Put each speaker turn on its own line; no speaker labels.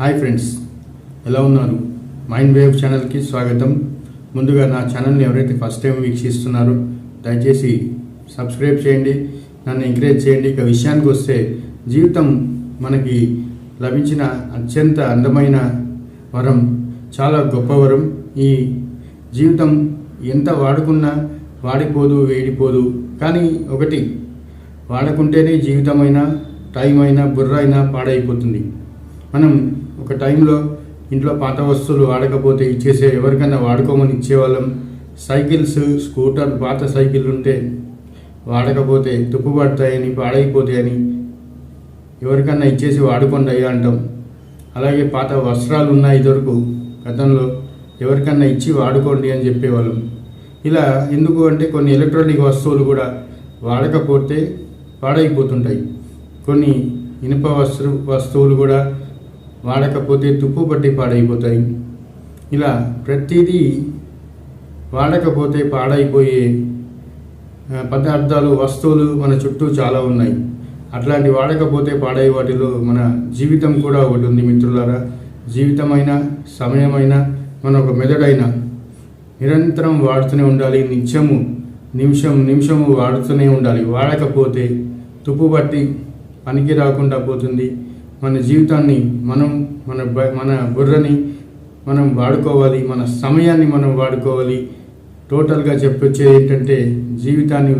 Hi friends ఎలా ఉన్నారు? Mind wave ఛానల్కి స్వాగతం. ముందుగా నా ఛానల్ని ఎవరైతే ఫస్ట్ టైం వీక్షిస్తున్నారో దయచేసి సబ్స్క్రైబ్ చేయండి. నన్ను ఎంకరేజ్ చేయండి. ఇక విషయానికి వస్తే జీవితం మనకి లభించిన అత్యంత అందమైన వరం చాలా గొప్ప వరం. ఈ జీవితం ఎంత వాడుకున్నా వాడిపోదు వేడిపోదు. కానీ ఒకటి వాడకుంటేనే జీవితమైనా టైం అయినా బుర్ర అయినా పాడైపోతుంది. మనం ఒక టైంలో ఇంట్లో పాత వస్తువులు వాడకపోతే ఇచ్చేసే ఎవరికైనా వాడుకోమని ఇచ్చేవాళ్ళం. సైకిల్స్ స్కూటర్ పాత సైకిల్ ఉంటే వాడకపోతే తుప్పు పడతాయని పాడైపోతాయని ఎవరికన్నా ఇచ్చేసి వాడుకోండి అయ్యా అంటాం. అలాగే పాత వస్త్రాలు ఉన్నాయి దొరకు గతంలో ఎవరికన్నా ఇచ్చి వాడుకోండి అని చెప్పేవాళ్ళం. ఇలా ఎందుకు అంటే కొన్ని ఎలక్ట్రానిక్ వస్తువులు కూడా వాడకపోతే పాడైపోతుంటాయి. కొన్ని ఇనుప వస్తు వస్తువులు కూడా వాడకపోతే తుప్పు పట్టి పాడైపోతాయి. ఇలా ప్రతిదీ వాడకపోతే పాడైపోయే పదార్థాలు వస్తువులు మన చుట్టూ చాలా ఉన్నాయి. అట్లాంటి వాడకపోతే పాడై వాటిలో మన జీవితం కూడా ఒకటి ఉంది మిత్రులారా. జీవితమైన సమయమైన మన ఒక మెదడైన నిరంతరం వాడుతూనే ఉండాలి. నిత్యము నిమిషం నిమిషము వాడుతూనే ఉండాలి. వాడకపోతే తుప్పు పట్టి పనికి రాకుండా పోతుంది. మన జీవితాన్ని మనం మన మన బుర్రని మనం వాడుకోవాలి మన సమయాన్ని మనం వాడుకోవాలి. టోటల్గా చెప్పొచ్చేది ఏంటంటే జీవితాన్ని